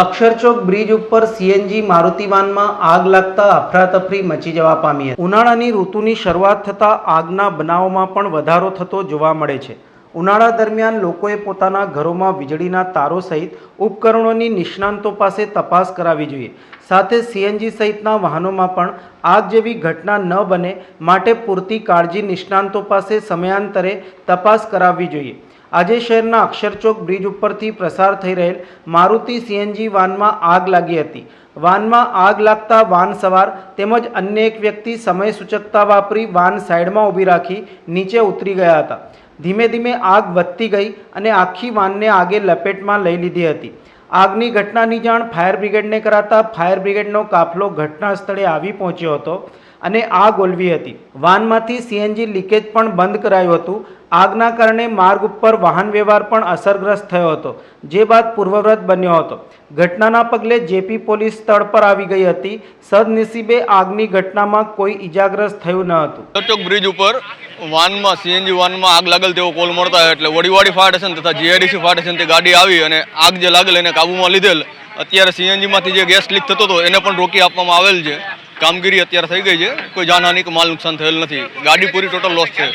અક્ષરચોક bridge ઉપર CNG Maruti વાનમાં આગ લાગતા અફરાતફરી મચી જવા પામી હતી. ઉનાળાની ઋતુની શરૂઆત થતાં આગના બનાવોમાં પણ વધારો થતો જોવા મળે છે. ઉનાળા દરમિયાન લોકોએ પોતાના ઘરોમાં વીજળીના તારો સહિત ઉપકરણોની નિષ્ણાંતો પાસે તપાસ કરાવવી જોઈએ. સાથે સીએનજી સહિતના વાહનોમાં પણ આગ જેવી ઘટના ન બને માટે પૂરતી કાળજી નિષ્ણાંતો પાસે સમયાંતરે તપાસ કરાવવી જોઈએ. આજે શહેરના અક્ષરચોક બ્રિજ ઉપરથી પ્રસાર થઈ રહેલ મારુતિ સીએનજી વાનમાં આગ લાગી હતી. વાનમાં આગ લાગતા વાન સવાર તેમજ અન્ય એક વ્યક્તિ સમય સૂચકતા વાપરી વાન સાઈડમાં ઊભી રાખી નીચે ઉતરી ગયા હતા. ધીમે ધીમે આગ વધતી ગઈ અને આખી વાનને આગે લપેટમાં લઈ લીધી હતી. આગની ઘટનાની જાણ ફાયર બ્રિગેડને કરાતા ફાયર બ્રિગેડનો કાફલો ઘટના સ્થળે આવી પહોંચ્યો હતો અને આગ ઓલવી હતી. વાનમાંથી સીએનજી લીકેજ પણ બંધ કરાયું હતું. આગના કારણે માર્ગ ઉપર વાહન વ્યવહાર પણ અસરગ્રસ્ત થયો હતો, જે બાદ પૂર્વવ્રત બન્યો હતો. ઘટનાના પગલે જેપી પોલીસ સ્થળ પર આવી ગઈ હતી. સદનસીબે આગની ઘટનામાં કોઈ ઈજાગ્રસ્ત થયું ન હતું. બ્રિજ ઉપર વાનમાં, સીએનજી વાનમાં આગ લાગેલ તેવો કોલ મળતા એટલે વડીવાડી ફાયર સ્ટેશન તથા જીઆઈડીસી ફાયર સ્ટેશનથી ગાડી આવી અને આગ જે લાગેલ એને કાબૂમાં લીધેલ. અત્યારે સીએનજીમાંથી જે ગેસ લીક થતો હતો, એને પણ રોકી આપવામાં આવેલ છે. કામગીરી અત્યારે થઈ ગઈ છે. કોઈ જાનહાની કે માલ નુકસાન થયેલ નથી. ગાડી પૂરી ટોટલ લોસ છે.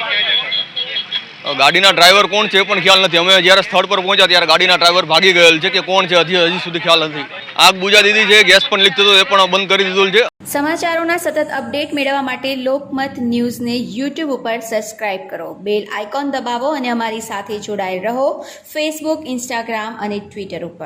ગાડીના ડ્રાઈવર કોણ છે પણ ખ્યાલ નથી. અમે જ્યારે સ્થળ પર પહોંચ્યા ત્યારે ગાડીના ડ્રાઈવર ભાગી ગયેલ છે કે કોણ છે, હજી હજી સુધી ખ્યાલ નથી. આગ બુજા દીધી છે, ગેસ પણ લીક થતો એ પણ બંધ કરી દીધું છે. સમાચારોના સતત અપડેટ મેળવવા માટે લોકમત ન્યૂઝને યુટ્યુબ ઉપર સબસ્ક્રાઇબ કરો. બેલ આઇકોન દબાવો અને અમારી સાથે જોડાયેલ રહો. ફેસબુક ઇન્સ્ટાગ્રામ અને ટ્વિટર ઉપર.